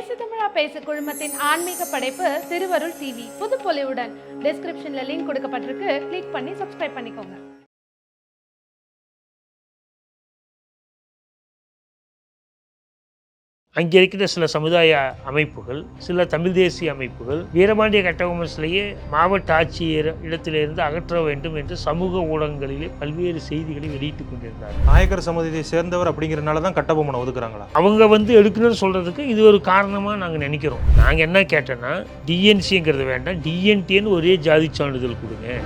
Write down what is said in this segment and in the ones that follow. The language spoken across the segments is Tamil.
பேசு தமிழா பேசு குழுமத்தின் ஆன்மீக படைப்பு திருவருள் டிவி புதுப்பொலிவுடன் டிஸ்கிரிப்ஷன்ல லிங்க் கொடுக்கப்பட்டிருக்கு. கிளிக் பண்ணி சப்ஸ்கிரைப் பண்ணிக்கோங்க. அங்கே இருக்கிற சில சமுதாய அமைப்புகள் சில தமிழ் தேசிய அமைப்புகள் வீரபாண்டிய கட்டபொம்மன் சிலையை மாவட்ட ஆட்சியர் இடத்திலிருந்து அகற்ற வேண்டும் என்று சமூக ஊடகங்களிலே பல்வேறு செய்திகளை வெளியிட்டுக் கொண்டிருந்தார். நாயக்கர் சமுதாயத்தை சேர்ந்தவர் அப்படிங்கிறனால தான் கட்டபொம்மனை ஒதுக்குறாங்களா? அவங்க வந்து எடுக்கணும்னு சொல்கிறதுக்கு இது ஒரு காரணமாக நாங்கள் நினைக்கிறோம். நாங்கள் என்ன கேட்டோன்னா டிஎன்சிங்கிறது வேண்டாம் டிஎன்டின்னு ஒரே ஜாதி சான்றிதழ் கொடுங்க.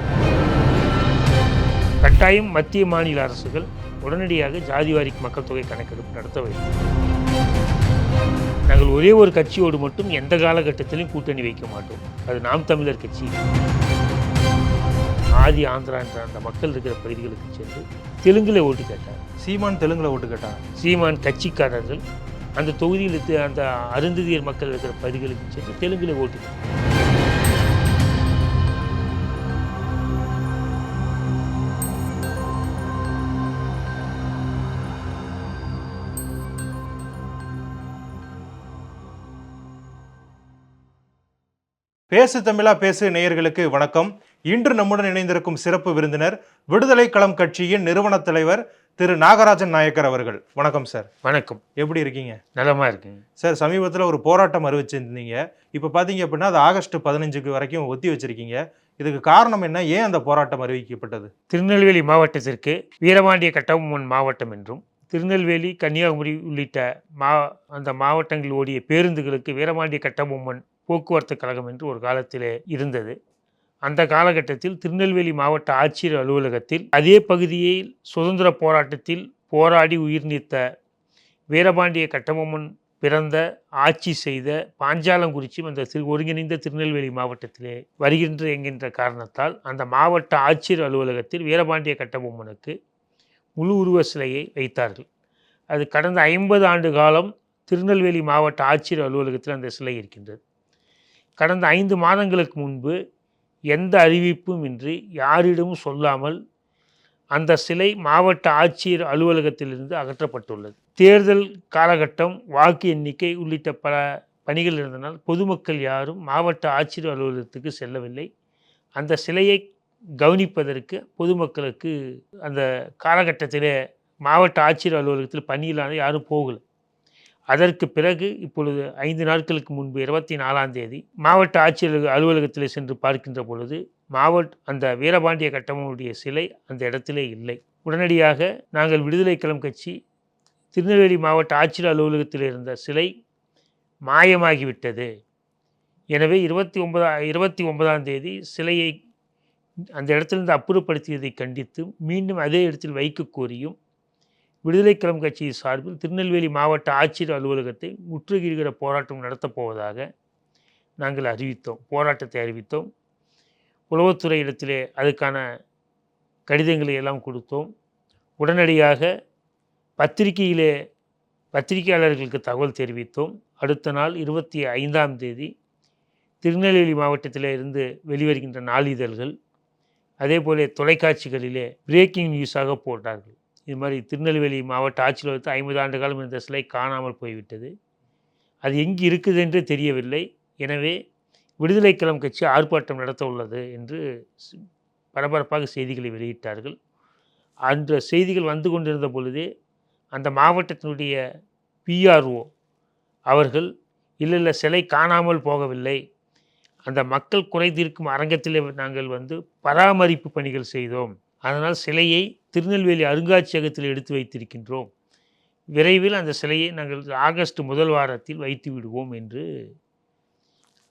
கட்டாயம் மத்திய மாநில அரசுகள் உடனடியாக ஜாதிவாரி மக்கள் தொகை கணக்கெடுப்பு நடத்த வேண்டும். நாங்கள் ஒரே ஒரு கட்சியோடு மட்டும் எந்த காலகட்டத்திலும் கூட்டணி வைக்க மாட்டோம். அது நாம் தமிழர் கட்சி. ஆதி ஆந்திரா என்ற அந்த மக்கள் இருக்கிற பகுதிகளுக்கு சென்று தெலுங்குல ஓட்டு கேட்டார். சீமான் தெலுங்குல ஓட்டு கேட்டாங்க சீமான் கட்சிக்காரர்கள் அந்த தொகுதியில் அந்த அருந்ததியர் மக்கள் இருக்கிற பகுதிகளுக்கு சென்று தெலுங்குல ஓட்டு கேட்டார். பேசு தமிழா பேசு நேயர்களுக்கு வணக்கம். இன்று நம்முடன் இணைந்திருக்கும் சிறப்பு விருந்தினர் விடுதலை களம் கட்சியின் நிறுவன தலைவர் திரு நாகராஜன் நாயக்கர் அவர்கள். வணக்கம் சார். வணக்கம். எப்படி இருக்கீங்க? நலமா இருக்குங்க சார் சமீபத்தில் ஒரு போராட்டம் அறிவிச்சிருந்தீங்க. இப்போ பார்த்தீங்க அப்படின்னா அது ஆகஸ்ட் பதினஞ்சுக்கு வரைக்கும் ஒத்தி வச்சிருக்கீங்க. இதுக்கு காரணம் என்ன? ஏன் அந்த போராட்டம் அறிவிக்கப்பட்டது? திருநெல்வேலி மாவட்டத்திற்கு வீரபாண்டிய கட்டபொம்மன் மாவட்டம் என்றும் திருநெல்வேலி கன்னியாகுமரி உள்ளிட்ட மா அந்த மாவட்டங்களில் ஓடிய பேருந்துகளுக்கு வீரபாண்டிய கட்டபொம்மன் போக்குவரத்து கழகம் என்று ஒரு காலத்திலே இருந்தது. அந்த காலகட்டத்தில் திருநெல்வேலி மாவட்ட ஆட்சியர் அலுவலகத்தில் அதே பகுதியில் சுதந்திர போராட்டத்தில் போராடி உயிர் நீத்த வீரபாண்டிய கட்டபொம்மன் பிறந்த ஆட்சி செய்த பாஞ்சாலங்குறிச்சி அந்த திரு ஒருங்கிணைந்த திருநெல்வேலி மாவட்டத்திலே வருகின்ற என்கின்ற காரணத்தால் அந்த மாவட்ட ஆட்சியர் அலுவலகத்தில் வீரபாண்டிய கட்டபொம்மனுக்கு முழு உருவ சிலையை வைத்தார்கள். அது கடந்த ஐம்பது ஆண்டு காலம் திருநெல்வேலி மாவட்ட ஆட்சியர் அலுவலகத்தில் அந்த சிலை இருக்கின்றது. கடந்த ஐந்து மாதங்களுக்கு முன்பு எந்த அறிவிப்பும் இன்றி யாரிடமும் சொல்லாமல் அந்த சிலை மாவட்ட ஆட்சியர் அலுவலகத்திலிருந்து அகற்றப்பட்டுள்ளது. தேர்தல் காலகட்டம் வாக்கு எண்ணிக்கை உள்ளிட்ட பல பணிகள் இருந்தனால் பொதுமக்கள் யாரும் மாவட்ட ஆட்சியர் அலுவலகத்துக்கு செல்லவில்லை. அந்த சிலையை கவனிப்பதற்கு பொதுமக்களுக்கு அந்த காலகட்டத்திலே மாவட்ட ஆட்சியர் அலுவலகத்தில் பணியில்லாத யாரும் போகலை. அதற்கு பிறகு இப்பொழுது ஐந்து நாட்களுக்கு முன்பு இருபத்தி நாலாம் தேதி மாவட்ட ஆட்சியர் அலுவலகத்தில் சென்று பார்க்கின்ற பொழுது மாவட்ட அந்த வீரபாண்டிய கட்டமனுடைய சிலை அந்த இடத்திலே இல்லை. உடனடியாக நாங்கள் விடுதலை களம் கட்சி திருநெல்வேலி மாவட்ட ஆட்சியர் அலுவலகத்தில் இருந்த சிலை மாயமாகிவிட்டது. எனவே இருபத்தி ஒன்பதா இருபத்தி ஒன்பதாம் தேதி சிலையை அந்த இடத்திலிருந்து அப்புறப்படுத்தியதை கண்டித்து மீண்டும் அதே இடத்தில் வைக்க கோரியும் விடுதலை கிழம் கட்சி சார்பில் திருநெல்வேலி மாவட்ட ஆட்சியர் அலுவலகத்தை முற்றுகையிடுகிற போராட்டம் நடத்தப் போவதாக நாங்கள் அறிவித்தோம் போராட்டத்தை அறிவித்தோம். உளவுத்துறை இடத்திலே அதுக்கான கடிதங்களை எல்லாம் கொடுத்தோம். உடனடியாக பத்திரிகையிலே பத்திரிகையாளர்களுக்கு தகவல் தெரிவித்தோம். அடுத்த நாள் இருபத்தி ஐந்தாம் தேதி திருநெல்வேலி மாவட்டத்தில் இருந்து வெளிவருகின்ற நாளிதழ்கள் அதே போல தொலைக்காட்சிகளிலே பிரேக்கிங் நியூஸாக போட்டார்கள். இது மாதிரி திருநெல்வேலி மாவட்ட ஆட்சியில் ஆட்சியர் ஐம்பது ஆண்டு காலம் இந்த சிலை காணாமல் போய்விட்டது. அது எங்கு இருக்குது என்று தெரியவில்லை. எனவே விடுதலை களம் கட்சி ஆர்ப்பாட்டம் நடத்த உள்ளது என்று பரபரப்பாக செய்திகளை வெளியிட்டார்கள். அந்த செய்திகள் வந்து கொண்டிருந்த பொழுதே அந்த மாவட்டத்தினுடைய பிஆர்ஓ அவர்கள் இல்லை இல்லை சிலை காணாமல் போகவில்லை. அந்த மக்கள் குறை தீர்க்கும் நாங்கள் வந்து பராமரிப்பு பணிகள் செய்தோம். அதனால் சிலையை திருநெல்வேலி அருங்காட்சியகத்தில் எடுத்து வைத்திருக்கின்றோம். விரைவில் அந்த சிலையை நாங்கள் ஆகஸ்ட் முதல் வாரத்தில் வைத்து விடுவோம் என்று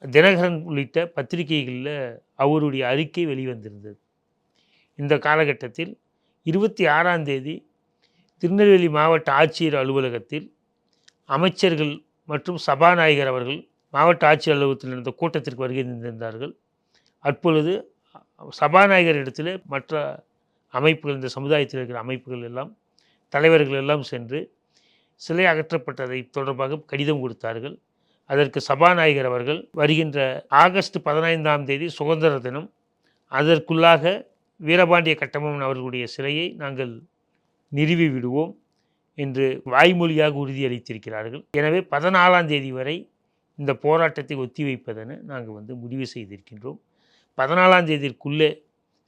தினகரன் உள்ளிட்ட பத்திரிகைகளில் அவருடைய அறிக்கை வெளிவந்திருந்தது. இந்த காலகட்டத்தில் இருபத்தி ஆறாம் தேதி திருநெல்வேலி மாவட்ட ஆட்சியர் அலுவலகத்தில் அமைச்சர்கள் மற்றும் சபாநாயகர் அவர்கள் மாவட்ட ஆட்சியர் அலுவலகத்தில் நடந்த கூட்டத்திற்கு வருகை தந்திருந்தார்கள். அப்பொழுது சபாநாயகர் இடத்துல மற்ற அமைப்புகள் இந்த சமுதாயத்தில் இருக்கிற அமைப்புகள் எல்லாம் தலைவர்கள் எல்லாம் சென்று சிலை அகற்றப்பட்டதை தொடர்பாக கடிதம் கொடுத்தார்கள். அதற்கு சபாநாயகர் அவர்கள் வருகின்ற ஆகஸ்ட் பதினைந்தாம் தேதி சுதந்திர தினம் அதற்குள்ளாக வீரபாண்டிய கட்டபொம்மன் அவர்களுடைய சிலையை நாங்கள் நிறுவி விடுவோம் என்று வாய்மொழியாக உறுதியளித்திருக்கிறார்கள். எனவே பதினாலாம் தேதி வரை இந்த போராட்டத்தை ஒத்திவைப்பதென நாங்கள் வந்து முடிவு செய்திருக்கின்றோம். பதினாலாம் தேதிக்குள்ளே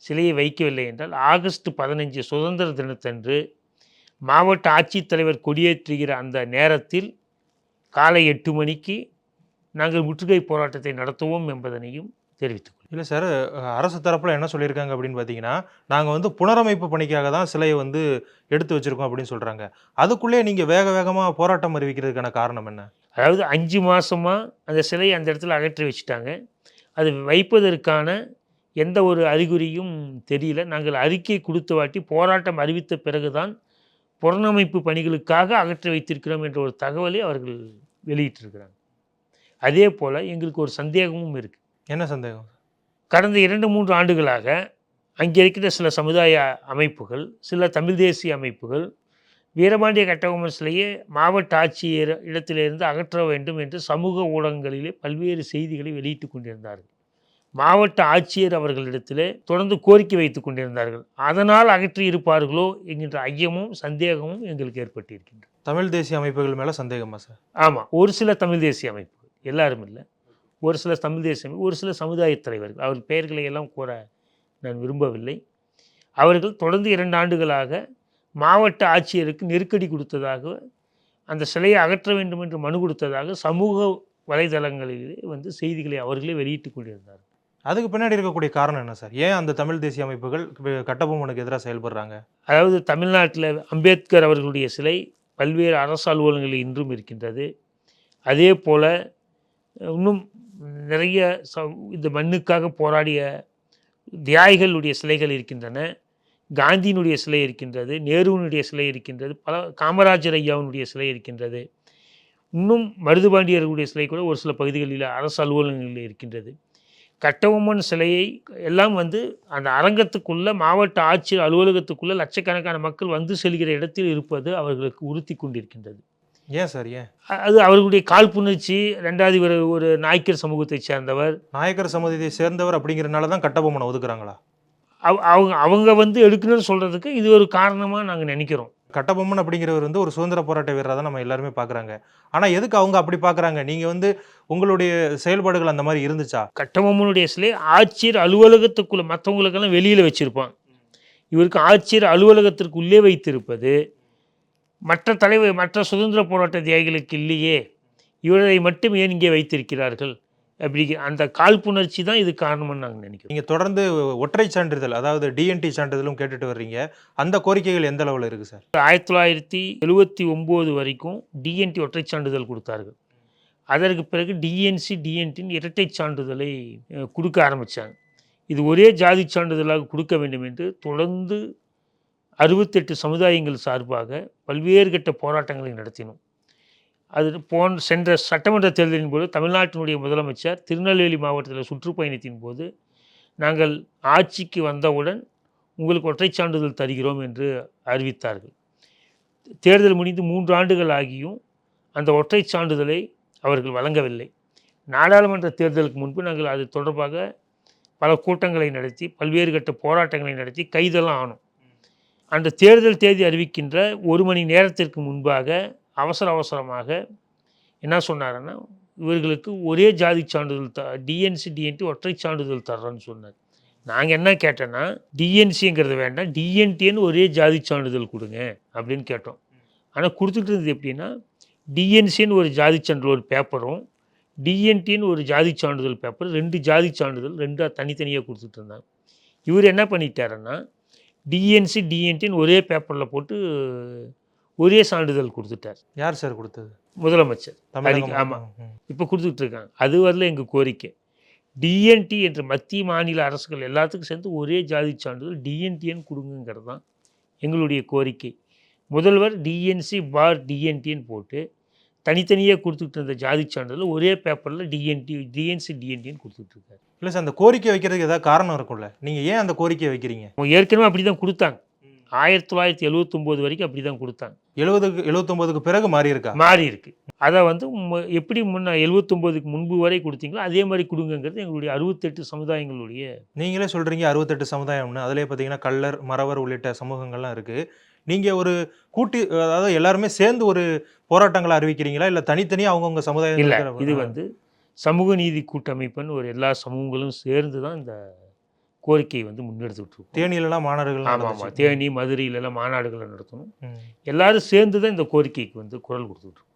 சிலையை வைக்கவில்லை என்றால் ஆகஸ்ட் பதினஞ்சு சுதந்திர தினத்தன்று மாவட்ட ஆட்சித்தலைவர் கொடியேற்றுகிற அந்த நேரத்தில் காலை எட்டு மணிக்கு நாங்கள் முற்றுகை போராட்டத்தை நடத்துவோம் என்பதனையும் தெரிவித்துக். இல்லை சார் அரசு தரப்பில் என்ன சொல்லியிருக்காங்க அப்படின்னு பார்த்தீங்கன்னா நாங்கள் வந்து புனரமைப்பு பணிக்காக தான் சிலையை வந்து எடுத்து வச்சிருக்கோம் அப்படின்னு சொல்கிறாங்க அதுக்குள்ளே நீங்கள் வேக வேகமாக போராட்டம் அறிவிக்கிறதுக்கான காரணம் என்ன? அதாவது அஞ்சு மாதமாக அந்த சிலையை அந்த இடத்துல அகற்றி வச்சுட்டாங்க. அது வைப்பதற்கான எந்த ஒரு அறிகுறியும் தெரியல. நாங்கள் அறிக்கை கொடுத்த வாட்டி போராட்டம் அறிவித்த பிறகுதான் புறநமைப்பு பணிகளுக்காக அகற்றி வைத்திருக்கிறோம் என்ற ஒரு தகவலை அவர்கள் வெளியிட்டிருக்கிறாங்க. அதே போல் எங்களுக்கு ஒரு சந்தேகமும் இருக்குது என்ன சந்தேகம்? கடந்த இரண்டு மூன்று ஆண்டுகளாக அங்கே இருக்கிற சில சமுதாய அமைப்புகள் சில தமிழ் தேசிய அமைப்புகள் வீரபாண்டிய கட்டபொம்மன் சிலையை மாவட்ட ஆட்சியர் இடத்திலிருந்து அகற்ற வேண்டும் என்று சமூக ஊடகங்களிலே பல்வேறு செய்திகளை வெளியிட்டு கொண்டிருந்தார்கள். மாவட்ட ஆட்சியர் அவர்களிடத்திலே தொடர்ந்து கோரிக்கை வைத்துக் கொண்டிருந்தார்கள். அதனால் அகற்றி இருப்பார்களோ என்கின்ற ஐயமும் சந்தேகமும் எங்களுக்கு ஏற்பட்டிருக்கின்றது தமிழ் தேசிய அமைப்புகள் மேலே சந்தேகமா சார்? ஆமாம் ஒரு சில தமிழ் தேசிய அமைப்புகள் எல்லாரும் இல்லை. ஒரு சில தமிழ் தேசிய அமைப்பு ஒரு சில சமுதாய தலைவர்கள் அவர் பெயர்களை எல்லாம் கூற நான் விரும்பவில்லை. அவர்கள் தொடர்ந்து இரண்டு ஆண்டுகளாக மாவட்ட ஆட்சியருக்கு நெருக்கடி கொடுத்ததாக அந்த சிலையை அகற்ற வேண்டும் என்று மனு கொடுத்ததாக சமூக வலைதளங்களிலே வந்து செய்திகளை அவர்களே வெளியிட்டு கொண்டிருந்தார்கள். அதுக்கு பின்னாடி இருக்கக்கூடிய காரணம் என்ன சார்? ஏன் அந்த தமிழ் தேசிய அமைப்புகள் கட்டபொம்மனுக்கு எதிராக செயல்படுறாங்க? அதாவது தமிழ்நாட்டில் அம்பேத்கர் அவர்களுடைய சிலை பல்வேறு அரசு அலுவலகங்களில் இன்றும் இருக்கின்றது. அதே போல் இன்னும் நிறைய ச இந்த மண்ணுக்காக போராடிய தியாகிகளுடைய சிலைகள் இருக்கின்றன. காந்தியினுடைய சிலை இருக்கின்றது நேருவினுடைய சிலை இருக்கின்றது பல காமராஜர் ஐயாவினுடைய சிலை இருக்கின்றது. இன்னும் மருதுபாண்டியர்களுடைய சிலை கூட ஒரு சில பகுதிகளில் அரசு அலுவலகங்களில் இருக்கின்றது. கட்டபொம்மன் சிலையை எல்லாம் வந்து அந்த அரங்கத்துக்குள்ள மாவட்ட ஆட்சியர் அலுவலகத்துக்குள்ள லட்சக்கணக்கான மக்கள் வந்து செல்கிற இடத்தில் இருப்பது அவர்களுக்கு உறுத்தி கொண்டிருக்கின்றது. ஏன் சார் ஏன்? அது அவர்களுடைய காழ்ப்புணர்ச்சி ரெண்டாவது இவர் ஒரு நாய்க்கர் சமூகத்தைச் சேர்ந்தவர். நாயக்கர் சமுதாயத்தை சேர்ந்தவர் அப்படிங்கிறனால தான் கட்டபொம்மனை ஒதுக்குறாங்களா? அவ அவங்க அவங்க வந்து எடுக்கணும்னு சொல்கிறதுக்கு இது ஒரு காரணமாக நாங்கள் நினைக்கிறோம். கட்டபொம்மன் அப்படிங்கிறவர் வந்து ஒரு சுதந்திர போராட்ட வீரராக தான் நம்ம எல்லாருமே பார்க்குறாங்க ஆனால் எதுக்கு அவங்க அப்படி பார்க்குறாங்க நீங்கள் வந்து உங்களுடைய செயல்பாடுகள் அந்த மாதிரி இருந்துச்சா? கட்டபொம்மனுடைய சிலை ஆட்சியர் அலுவலகத்துக்குள்ளே மற்றவங்களுக்கெல்லாம் வெளியில் வச்சுருப்பான். இவருக்கு ஆட்சியர் அலுவலகத்திற்கு உள்ளே வைத்திருப்பது மற்ற தலைவர் மற்ற சுதந்திர போராட்ட தியாகிகளுக்கு இல்லையே. இவரை மட்டும் ஏன் இங்கே வைத்திருக்கிறார்கள்? அப்படி அந்த காழ்ப்புணர்ச்சி தான் இது காரணம்னு நாங்கள் நினைக்கிறோம். நீங்கள் தொடர்ந்து ஒற்றை சான்றிதழ் அதாவது டிஎன்டி சான்றிதழும் கேட்டுட்டு வர்றீங்க. அந்த கோரிக்கைகள் எந்த அளவில் இருக்குது சார்? ஆயிரத்தி தொள்ளாயிரத்தி எழுவத்தி ஒம்பது வரைக்கும் டிஎன்டி ஒற்றைச் சான்றிதழ் கொடுத்தார்கள். அதற்கு பிறகு டிஎன்சி டிஎன்டின்னு இரட்டைச் சான்றிதழை கொடுக்க ஆரம்பித்தாங்க இது ஒரே ஜாதி சான்றிதழாக கொடுக்க வேண்டும் என்று தொடர்ந்து அறுபத்தெட்டு சமுதாயங்கள் சார்பாக பல்வேறு கட்ட போராட்டங்களை நடத்தினோம். அது போன் சென்ற சட்டமன்ற தேர்தலின் போது தமிழ்நாட்டினுடைய முதலமைச்சர் திருநெல்வேலி மாவட்டத்தில் சுற்றுப்பயணத்தின் போது நாங்கள் ஆட்சிக்கு வந்தவுடன் உங்களுக்கு ஒற்றைச் சான்றிதழ் தருகிறோம் என்று அறிவித்தார்கள். தேர்தல் முடிந்து மூன்று ஆண்டுகள் ஆகியும் அந்த ஒற்றைச் சான்றிதழை அவர்கள் வழங்கவில்லை. நாடாளுமன்ற தேர்தலுக்கு முன்பு நாங்கள் அது தொடர்பாக பல கூட்டங்களை நடத்தி பல்வேறு கட்ட போராட்டங்களை நடத்தி கைதெல்லாம் ஆனோம். அந்த தேர்தல் தேதி அறிவிக்கின்ற ஒரு மணி நேரத்திற்கு முன்பாக அவசர அவசரமாக என்ன சொன்னாருன்னா இவர்களுக்கு ஒரே ஜாதி சான்றிதழ் த டிஎன்சி டிஎன்டி ஒற்றை சான்றிதழ் தர்றேன்னு சொன்னார். நாங்கள் என்ன கேட்டோன்னா டிஎன்சிங்கிறது வேண்டாம் டிஎன்டின்னு ஒரே ஜாதி சான்றிதழ் கொடுங்க அப்படின்னு கேட்டோம். ஆனால் கொடுத்துட்டு இருந்தது எப்படின்னா டிஎன்சின்னு ஒரு ஜாதி சான்றிதழ் ஒரு பேப்பரும் டிஎன்டின்னு ஒரு ஜாதி சான்றிதழ் பேப்பர் ரெண்டு ஜாதி சான்றிதழ் ரெண்டாக தனித்தனியாக கொடுத்துட்டு இருந்தாங்க. இவர் என்ன பண்ணிட்டாருன்னா டிஎன்சி டிஎன்டின்னு ஒரே பேப்பரில் போட்டு ஒரே சான்றிதழ் கொடுத்துட்டார். யார் சார் கொடுத்தது? முதலமைச்சர். தமிழகம் ஆமா. ம். இப்போ கொடுத்துட்டு இருக்காங்க அது வரல எங்கள் கோரிக்கை. டிஎன்டி என்ற மத்திய மாநில அரசுகள் எல்லாத்துக்கும் சேர்ந்து ஒரே ஜாதி சான்றிதழ் டிஎன்டின்னு கொடுங்கங்கிறது தான் எங்களுடைய கோரிக்கை. முதல்வர் டிஎன்சி பார் டிஎன்டின்னு போட்டு தனித்தனியாக கொடுத்துட்டு இருந்த ஜாதி சான்றிதழ் ஒரே பேப்பரில் டிஎன்டி டிஎன்சி டிஎன்டின்னு கொடுத்துட்டு இருக்காரு இல்லை சார் அந்த கோரிக்கை வைக்கிறதுக்கு ஏதாவது காரணம் இருக்கும்ல? நீங்கள் ஏன் அந்த கோரிக்கையை வைக்கிறீங்க? ஏற்கனவே அப்படி தான் கொடுத்தாங்க. ஆயிரத்தி தொள்ளாயிரத்தி எழுவத்தொம்போது வரைக்கும் அப்படி தான் கொடுத்தாங்க. எழுபதுக்கு எழுபத்தொம்போதுக்கு பிறகு மாறி இருக்கா மாறி இருக்கு அதை வந்து எப்படி முன்ன எழுவத்தொம்போதுக்கு முன்பு வரை கொடுத்தீங்களோ அதே மாதிரி கொடுங்கங்கிறது எங்களுடைய அறுபத்தெட்டு சமுதாயங்களுடைய நீங்களே சொல்கிறீங்க அறுபத்தெட்டு சமுதாயம்னு. அதிலே பார்த்தீங்கன்னா கள்ளர் மறவர் உள்ளிட்ட சமூகங்கள்லாம் இருக்குது நீங்கள் ஒரு கூட்டி அதாவது எல்லாருமே சேர்ந்து ஒரு போராட்டங்களை அறிவிக்கிறீங்களா? இல்லை தனித்தனியாக அவங்கவுங்க சமுதாயம் இல்லை இது வந்து சமூக நீதி கூட்டமைப்புன்னு ஒரு எல்லா சமூகங்களும் சேர்ந்து தான் இந்த கோரிக்கையை வந்து முன்னெடுத்துட்டு இருக்கோம் தேனியிலலாம் மாணவர்கள் ஆமாம் ஆமாம். தேனி மதுரையிலலாம் மாநாடுகளை நடத்தணும். எல்லாரும் சேர்ந்து தான் இந்த கோரிக்கைக்கு வந்து குரல் கொடுத்துட்டு இருக்கோம்.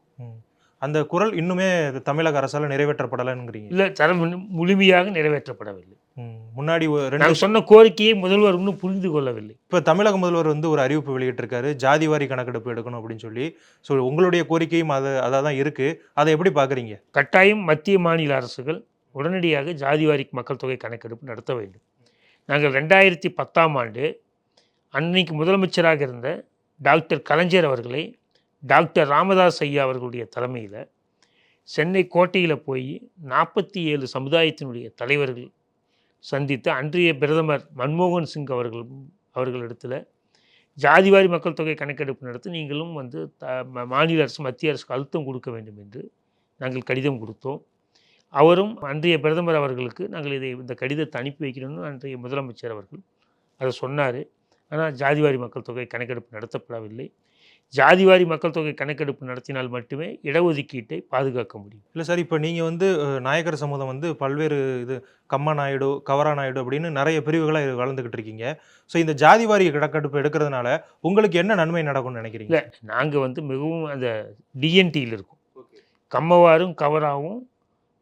அந்த குரல் இன்னுமே தமிழக அரசால் நிறைவேற்றப்படலைங்கிறீங்க இல்லை தர முழுமையாக நிறைவேற்றப்படவில்லை. முன்னாடி நாங்கள் சொன்ன கோரிக்கையை முதல்வர் இன்னும் புரிந்து கொள்ளவில்லை. இப்போ தமிழக முதல்வர் வந்து ஒரு அறிவிப்பு வெளியிட்டிருக்காரு. ஜாதிவாரி கணக்கெடுப்பு எடுக்கணும் அப்படின்னு சொல்லி. ஸோ உங்களுடைய கோரிக்கையும் அது அதாக தான் இருக்குது அதை எப்படி பார்க்குறீங்க? கட்டாயம் மத்திய மாநில அரசுகள் உடனடியாக ஜாதிவாரி மக்கள் தொகை கணக்கெடுப்பு நடத்த வேண்டும். நாங்கள் ரெண்டாயிரத்தி பத்தாம் ஆண்டு அன்னைக்கு முதலமைச்சராக இருந்த டாக்டர் கலைஞர் அவர்களை டாக்டர் ராமதாஸ் ஐயா அவர்களுடைய தலைமையில் சென்னை கோட்டையில் போய் நாற்பத்தி ஏழு சமுதாயத்தினுடைய தலைவர்கள் சந்தித்து அன்றைய பிரதமர் மன்மோகன் சிங் அவர்கள் அவர்களிடத்தில் ஜாதிவாரி மக்கள் தொகை கணக்கெடுப்பு நடத்தி நீங்களும் வந்து த மாநில அரசு மத்திய அரசுக்கு அழுத்தம் கொடுக்க வேண்டும் என்று நாங்கள் கடிதம் கொடுத்தோம். அவரும் அன்றைய பிரதமர் அவர்களுக்கு நாங்கள் இதை இந்த கடிதத்தை அனுப்பி வைக்கணும்னு அன்றைய முதலமைச்சர் அவர்கள் அதை சொன்னார். ஆனால் ஜாதிவாரி மக்கள் தொகை கணக்கெடுப்பு நடத்தப்படவில்லை. ஜாதிவாரி மக்கள் தொகை கணக்கெடுப்பு நடத்தினால் மட்டுமே இடஒதுக்கீட்டை பாதுகாக்க முடியும். இல்லை சார் இப்போ நீங்கள் வந்து நாயக்கர் சமூகம் வந்து பல்வேறு இது கம்ம நாயுடு கவரா நாயுடு அப்படின்னு நிறைய பிரிவுகளாக வளர்ந்துக்கிட்டு இருக்கீங்க. ஸோ இந்த ஜாதிவாரி கணக்கெடுப்பு எடுக்கிறதுனால உங்களுக்கு என்ன நன்மை நடக்கும்னு நினைக்கிறீங்க? இல்லை நாங்கள் வந்து மிகவும் அந்த டிஎன்டியில் இருக்கோம். கம்மவாரும் கவராவும்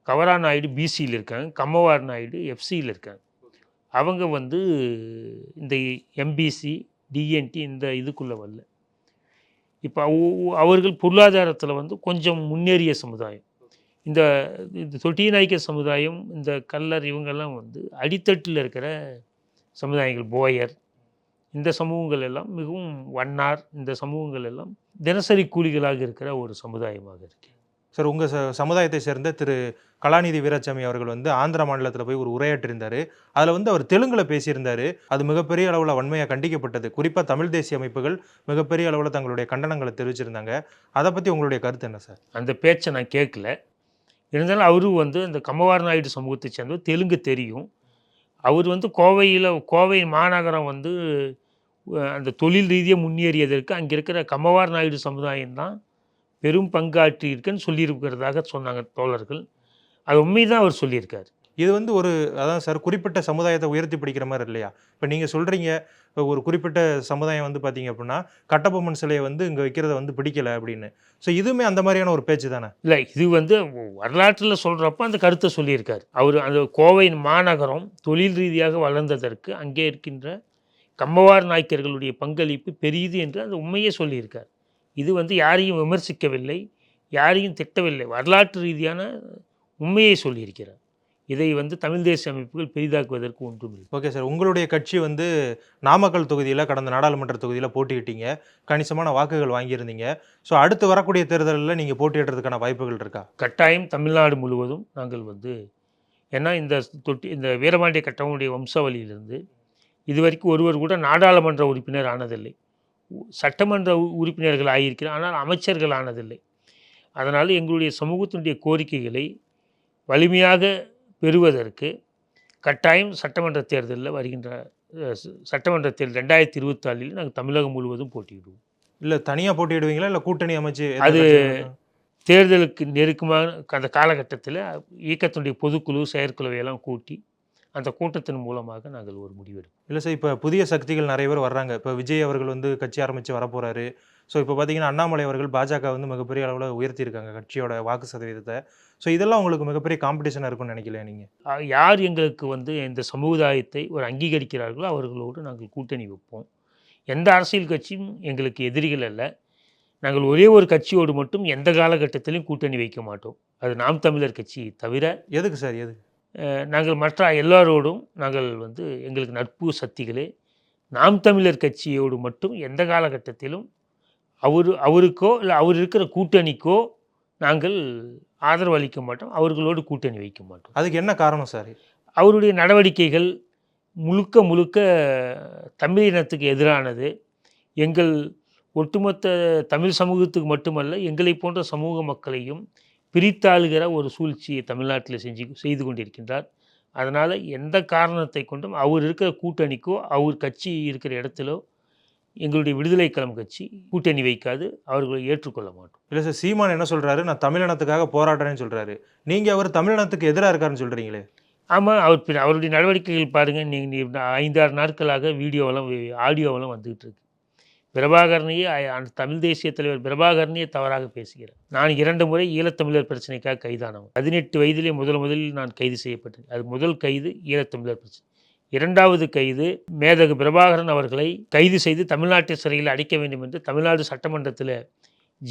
கவரா நாயுடு பிசியில் இருக்காங்க கம்மவார் நாயுடு எஃப்சியில் இருக்காங்க. அவங்க வந்து இந்த எம்பிசி டிஎன்டி இந்த இதுக்குள்ளே வரல. இப்போ அவர்கள் பொருளாதாரத்தில் வந்து கொஞ்சம் முன்னேறிய சமுதாயம். இந்த இந்த தொட்டி நாய்க்க சமுதாயம் இந்த கல்லர் இவங்கெல்லாம் வந்து அடித்தட்டில் இருக்கிற சமுதாயங்கள் போயர் இந்த சமூகங்கள் எல்லாம் மிகவும் வண்ணார் இந்த சமூகங்கள் எல்லாம் தினசரி கூலிகளாக இருக்கிற ஒரு சமுதாயமாக இருக்கு. சார் உங்கள் ச சமுதாயத்தை சேர்ந்த திரு. கலாநிதி வீராசாமி அவர்கள் வந்து ஆந்திர மாநிலத்தில் போய் ஒரு உரையாற்றியிருந்தார் அதில் வந்து அவர் தெலுங்கில் பேசியிருந்தார். அது மிகப்பெரிய அளவில் வன்மையாக கண்டிக்கப்பட்டது. குறிப்பாக தமிழ் தேசிய அமைப்புகள் மிகப்பெரிய அளவில் தங்களுடைய கண்டனங்களை தெரிவிச்சிருந்தாங்க. அதை பற்றி உங்களுடைய கருத்து என்ன சார்? அந்த பேச்சை நான் கேட்கல இருந்தாலும் அவரும் வந்து இந்த கம்மவார் நாயுடு சமூகத்தை சேர்ந்தவர் தெலுங்கு தெரியும். அவர் வந்து கோவையில் கோவை மாநகரம் வந்து அந்த தொழில் ரீதியாக முன்னேறியதற்கு அங்கே இருக்கிற கம்மவார் நாயுடு சமுதாயம் தான் பெரும் பங்காற்றி இருக்குன்னு சொல்லியிருக்கிறதாக சொன்னாங்க தோழர்கள். அது உண்மைதான் அவர் சொல்லியிருக்கார். இது வந்து ஒரு அதான் சார் குறிப்பிட்ட சமுதாயத்தை உயர்த்தி பிடிக்கிற மாதிரி இல்லையா? இப்போ நீங்கள் சொல்கிறீங்க ஒரு குறிப்பிட்ட சமுதாயம் வந்து பார்த்தீங்க அப்படின்னா கட்டபொம்மன் சிலையை வந்து இங்கே வைக்கிறத வந்து பிடிக்கல அப்படின்னு ஸோ இதுவுமே அந்த மாதிரியான ஒரு பேச்சு தானே? இல்லை இது வந்து வரலாற்றில் சொல்கிறப்ப அந்த கருத்தை சொல்லியிருக்கார். அவர் அந்த கோவை மாநகரம் தொழில் ரீதியாக வளர்ந்ததற்கு அங்கே இருக்கின்ற கம்மவார் நாய்க்கர்களுடைய பங்களிப்பு பெரியது என்று அந்த உண்மையே சொல்லியிருக்கார். இது வந்து யாரையும் விமர்சிக்கவில்லை யாரையும் திட்டவில்லை. வரலாற்று ரீதியான உண்மையை சொல்லியிருக்கிறார். இதை வந்து தமிழ் தேசிய அமைப்புகள் பெரிதாக்குவதற்கு ஒன்றுமில்லை. Okay sir. உங்களுடைய கட்சி வந்து நாமக்கல் தொகுதியில் கடந்த நாடாளுமன்ற தொகுதியில் போட்டியிட்டீங்க. கணிசமான வாக்குகள் வாங்கியிருந்தீங்க. ஸோ அடுத்து வரக்கூடிய தேர்தலில் நீங்கள் போட்டியிடுறதுக்கான வாய்ப்புகள் இருக்கா? கட்டாயம் தமிழ்நாடு முழுவதும் நாங்கள் வந்து ஏன்னா இந்த தொட்டி இந்த வீரபாண்டிய கட்டவனுடைய வம்சாவளியிலிருந்து இதுவரைக்கும் ஒருவர் கூட நாடாளுமன்ற உறுப்பினர் ஆனதில்லை. சட்டமன்ற உறுப்பினர்கள் ஆகியிருக்கிறார் ஆனால் அமைச்சர்கள் ஆனதில்லை. அதனால் எங்களுடைய சமூகத்தினுடைய கோரிக்கைகளை வலிமையாக பெறுவதற்கு கட்டாயம் சட்டமன்ற தேர்தலில் வருகின்ற அஹ், ச- சட்டமன்ற தேர்தல் ரெண்டாயிரத்தி இருபத்தாலில் நாங்கள் தமிழகம் முழுவதும் போட்டியிடுவோம். இல்லை தனியாக போட்டியிடுவீங்களா? இல்லை கூட்டணி அமைச்சு அது? தேர்தலுக்கு நெருக்கமான அந்த காலகட்டத்தில் இயக்கத்தினுடைய பொதுக்குழு செயற்குழுவை எல்லாம் கூட்டி அந்த கூட்டத்தின் மூலமாக நாங்கள் ஒரு முடிவெடுப்போம் இல்லை சார் இப்போ புதிய சக்திகள் நிறைய பேர் வர்றாங்க. இப்போ விஜய் அவர்கள் வந்து கட்சி ஆரம்பித்து வரப்போகிறாரு ஸோ இப்போ பார்த்தீங்கன்னா அண்ணாமலை அவர்கள் பாஜக வந்து மிகப்பெரிய அளவில் உயர்த்தியிருக்காங்க கட்சியோட வாக்கு சதவீதத்தை. ஸோ இதெல்லாம் உங்களுக்கு மிகப்பெரிய காம்படிஷனாக இருக்கும்னு நினைக்கல நீங்கள் யார் எங்களுக்கு வந்து இந்த சமுதாயத்தை ஒரு அங்கீகரிக்கிறார்களோ அவர்களோடு நாங்கள் கூட்டணி வைப்போம். எந்த அரசியல் கட்சியும் எங்களுக்கு எதிரிகள் அல்ல. நாங்கள் ஒரே ஒரு கட்சியோடு மட்டும் எந்த காலகட்டத்திலும் கூட்டணி வைக்க மாட்டோம். அது நாம் தமிழர் கட்சி தவிர எதுக்கு சார் எது அஹ், நாங்கள் மற்ற எல்லாரோடும் நாங்கள் வந்து எங்களுக்கு நட்பு சக்திகளே நாம் தமிழர் கட்சியோடு மட்டும் எந்த காலகட்டத்திலும் அவர் அவருக்கோ இல்லை அவர் இருக்கிற கூட்டணிக்கோ நாங்கள் ஆதரவு அளிக்க மாட்டோம். அவர்களோடு கூட்டணி வைக்க மாட்டோம். அதுக்கு என்ன காரணம் சார்? அவருடைய நடவடிக்கைகள் முழுக்க முழுக்க தமிழினத்துக்கு எதிரானது. எங்கள் ஒட்டுமொத்த தமிழ் சமூகத்துக்கு மட்டுமல்ல எங்களை போன்ற சமூக மக்களையும் பிரித்தாளுகிற ஒரு சூழ்ச்சியை தமிழ்நாட்டில் செஞ்சு செய்து கொண்டிருக்கின்றார். அதனால் எந்த காரணத்தை கொண்டும் அவர் இருக்கிற கூட்டணிக்கோ அவர் கட்சி இருக்கிற இடத்திலோ எங்களுடைய விடுதலை களம் கட்சி கூட்டணி வைக்காது அவர்களை ஏற்றுக்கொள்ள மாட்டோம். இல்லை சார் சீமான் என்ன சொல்றாரு? நான் தமிழினத்துக்காக போராடுறேன்னு சொல்றாரு. நீங்க அவர் தமிழினத்துக்கு எதிராக இருக்காருன்னு சொல்றீங்களே? ஆமாம் அவர் அவருடைய நடவடிக்கைகள் பாருங்கள் நீங்கள் ஐந்தாறு நாட்களாக வீடியோவெல்லாம் ஆடியோவெல்லாம் வந்துகிட்டு இருக்கு. பிரபாகரனையே அந்த தமிழ் தேசிய தலைவர் பிரபாகரனையே தவறாக பேசுகிறார். நான் இரண்டு முறை ஈழத்தமிழர் பிரச்சனைக்காக கைதானவன். பதினெட்டு வயதிலே முதல் முதலில் நான் கைது செய்யப்பட்டேன். அது முதல் கைது ஈழத்தமிழர் பிரச்சனை. இரண்டாவது கைது மேதகு பிரபாகரன் அவர்களை கைது செய்து தமிழ்நாட்டு சிறையில் அடைக்க வேண்டும் என்று தமிழ்நாடு சட்டமன்றத்தில்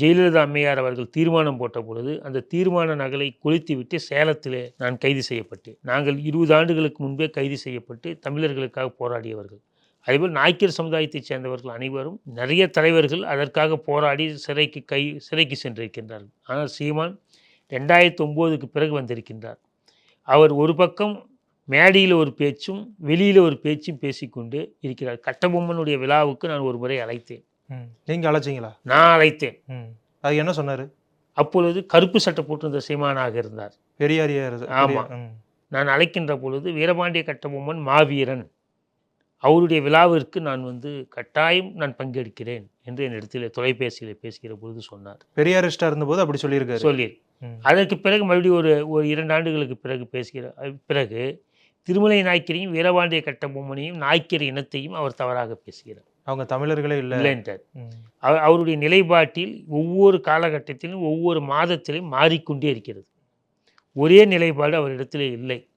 ஜெயலலிதா அம்மையார் அவர்கள் தீர்மானம் போட்ட பொழுது அந்த தீர்மான நகலை கொளுத்திவிட்டு சேலத்திலே நான் கைது செய்யப்பட்டேன். நாங்கள் இருபது ஆண்டுகளுக்கு முன்பே கைது செய்யப்பட்டு தமிழர்களுக்காக போராடியவர்கள். அதேபோல் நாய்க்கர் சமுதாயத்தைச் சேர்ந்தவர்கள் அனைவரும் நிறைய தலைவர்கள் அதற்காக போராடி சிறைக்கு கை சிறைக்கு சென்றிருக்கின்றார்கள். ஆனால் சீமான் ரெண்டாயிரத்தி ஒம்போதுக்கு பிறகு வந்திருக்கின்றார். அவர் ஒரு பக்கம் மேடையில் ஒரு பேச்சும் வெளியில் ஒரு பேச்சும் பேசிக்கொண்டு இருக்கிறார். கட்டபொம்மனுடைய விழாவுக்கு நான் ஒரு முறை அழைத்தேன். நீங்க அழைச்சிங்களா? நான் அழைத்தேன். அது என்ன சொன்னாரு? அப்பொழுது கருப்பு சட்டை போட்டிருந்த சீமானாக இருந்தார். பெரியாரியார் ஆமா. ம். நான் அழைக்கின்ற பொழுது வீரபாண்டிய கட்டபொம்மன் மாவீரன். அவருடைய விழாவிற்கு நான் வந்து கட்டாயம் நான் பங்கெடுக்கிறேன் என்று என்னிடத்தில் தொலைபேசியில் பேசுகிற பொழுது சொன்னார். பெரியாரிஸ்டா இருந்தபோது அப்படி சொல்லியிருக்காரு. சொல்லி. அதற்கு பிறகு மறுபடியும் ஒரு ஒரு இரண்டு ஆண்டுகளுக்கு பிறகு பேசுகிற பிறகு திருமலை நாய்க்கரையும் வீரபாண்டிய கட்டபொம்மனையும் நாய்க்கர் இனத்தையும் அவர் தவறாக பேசுகிறார். அவங்க தமிழர்களே இல்லை. இல்லைன்றார் ம். அவர் அவருடைய நிலைப்பாட்டில் ஒவ்வொரு காலகட்டத்திலும் ஒவ்வொரு மாதத்திலும் மாறிக்கொண்டே இருக்கிறது. ஒரே நிலைப்பாடு அவரிடத்திலே இல்லை.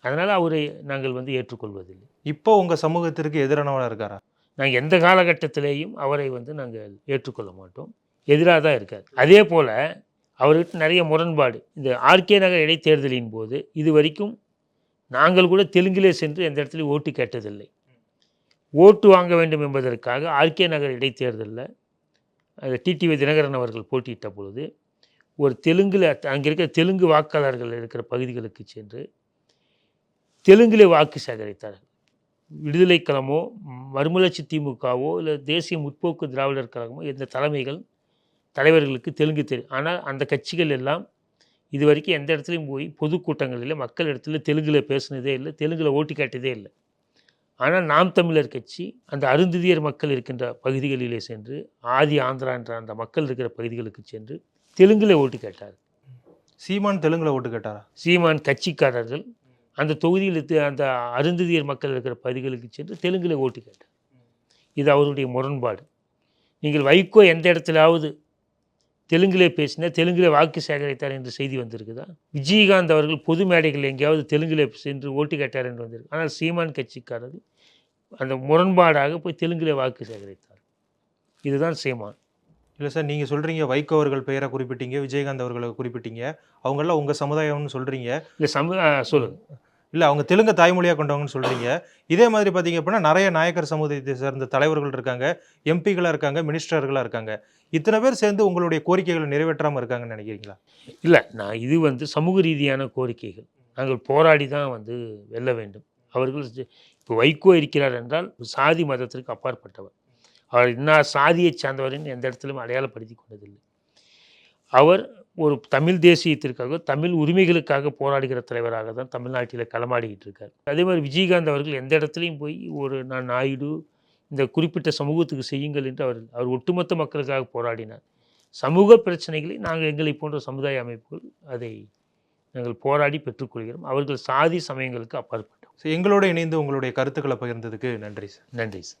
அதனால் அவரை நாங்கள் வந்து ஏற்றுக்கொள்வதில்லை. இப்போ உங்கள் சமூகத்திற்கு எதிரானவராக இருக்காரா? நாங்கள் எந்த காலகட்டத்திலேயும் அவரை வந்து நாங்கள் ஏற்றுக்கொள்ள மாட்டோம். எதிராக தான் இருக்கார். அதே போல் அவர்கிட்ட நிறைய முரண்பாடு. இந்த ஆர்கே நகர் இடைத்தேர்தலின் போது இது வரைக்கும் நாங்கள் கூட தெலுங்கிலே சென்று எந்த இடத்துலையும் ஓட்டு கேட்டதில்லை. ஓட்டு வாங்க வேண்டும் என்பதற்காக ஆர்கே நகர் இடைத்தேர்தலில் அந்த டிடிவி தினகரன் அவர்கள் போட்டியிட்ட பொழுது ஒரு தெலுங்கில் அங்கே இருக்கிற தெலுங்கு வாக்காளர்கள் இருக்கிற பகுதிகளுக்கு சென்று தெலுங்கிலே வாக்கு சேகரித்தார்கள். விடுதலை களமோ மறுமலர்ச்சி திமுகவோ இல்லை தேசிய முற்போக்கு திராவிடர் கழகமோ இந்த தலைமைகள் தலைவர்களுக்கு தெலுங்கு தெரியும் ஆனால் அந்த கட்சிகள் எல்லாம் இது வரைக்கும் எந்த இடத்துலையும் போய் பொதுக்கூட்டங்களில் மக்கள் இடத்துல தெலுங்கில் பேசுனதே இல்லை தெலுங்கில் ஓட்டு கேட்டதே இல்லை. ஆனால் நாம் தமிழர் கட்சி அந்த அருந்ததியர் மக்கள் இருக்கின்ற பகுதிகளிலே சென்று ஆதி ஆந்திரா என்ற அந்த மக்கள் இருக்கிற பகுதிகளுக்கு சென்று தெலுங்கில் ஓட்டு கேட்டார் சீமான் தெலுங்குல ஓட்டு கேட்டாரா? சீமான் கட்சிக்காரர்கள் அந்த தொகுதியில் அந்த அருந்ததியர் மக்கள் இருக்கிற பகுதிகளுக்கு சென்று தெலுங்கில் ஓட்டு கேட்டார். இது அவருடைய முரண்பாடு. நீங்கள் வைகோ எந்த இடத்துலாவது தெலுங்கிலே பேசினா தெலுங்கிலே வாக்கு சேகரித்தார் என்று செய்தி வந்திருக்குதா? விஜயகாந்த் அவர்கள் பொது மேடைகள் எங்கேயாவது தெலுங்கிலே சென்று ஓட்டு கேட்டார் என்று வந்திருக்கு. ஆனால் சீமான் கட்சிக்காரர்கள் அந்த முரண்பாடாக போய் தெலுங்கிலே வாக்கு சேகரித்தார். இதுதான் சீமான். இல்லை சார் நீங்கள் சொல்கிறீங்க வைகோ அவர்கள் பெயரை குறிப்பிட்டீங்க விஜயகாந்த் அவர்களை குறிப்பிட்டீங்க. அவங்கெல்லாம் உங்கள் சமுதாயம்னு சொல்கிறீங்க இல்லை சம ஆ, சொல்லுங்க. இல்லை அவங்க தெலுங்கு தாய்மொழியாக கொண்டவங்கன்னு சொல்கிறீங்க இதே மாதிரி பார்த்தீங்க அப்படின்னா நிறைய நாயக்கர் சமுதாயத்தை சேர்ந்த தலைவர்கள் இருக்காங்க எம்பிக்களாக இருக்காங்க மினிஸ்டர்களாக இருக்காங்க. இத்தனை பேர் சேர்ந்து உங்களுடைய கோரிக்கைகளை நிறைவேற்றாமல் இருக்காங்கன்னு நினைக்கிறீங்களா? இல்லை நான் இது வந்து சமூக ரீதியான கோரிக்கைகள். நாங்கள் போராடி தான் வந்து வெல்ல வேண்டும். அவர்கள் இப்போ வைகோ இருக்கிறார் என்றால் சாதி மதத்திற்கு அப்பாற்பட்டவர். அவர் என்ன சாதியைச் சார்ந்தவரின் எந்த இடத்திலும் அடையாளப்படுத்தி கொண்டதில்லை. அவர் ஒரு தமிழ் தேசியத்திற்காக தமிழ் உரிமைகளுக்காக போராடுகிற தலைவராக தான் தமிழ்நாட்டில் களமாடிக்கிட்டு இருக்கார். அதே மாதிரி விஜயகாந்த் அவர்கள் எந்த இடத்துலையும் போய் ஒரு நான் நாயுடு இந்த குறிப்பிட்ட சமூகத்துக்கு செய்யுங்கள் என்று அவர் அவர் ஒட்டுமொத்த மக்களுக்காக போராடினார். சமூக பிரச்சனைகளை நாங்கள் எங்களை போன்ற சமுதாய அமைப்புகள் அதை நாங்கள் போராடி பெற்றுக்கொள்கிறோம். அவர்கள் சாதி சமயங்களுக்கு அப்பாற்பட்டோம் எங்களோட இணைந்து உங்களுடைய கருத்துக்களை பகிர்ந்ததுக்கு நன்றி சார். நன்றி சார்.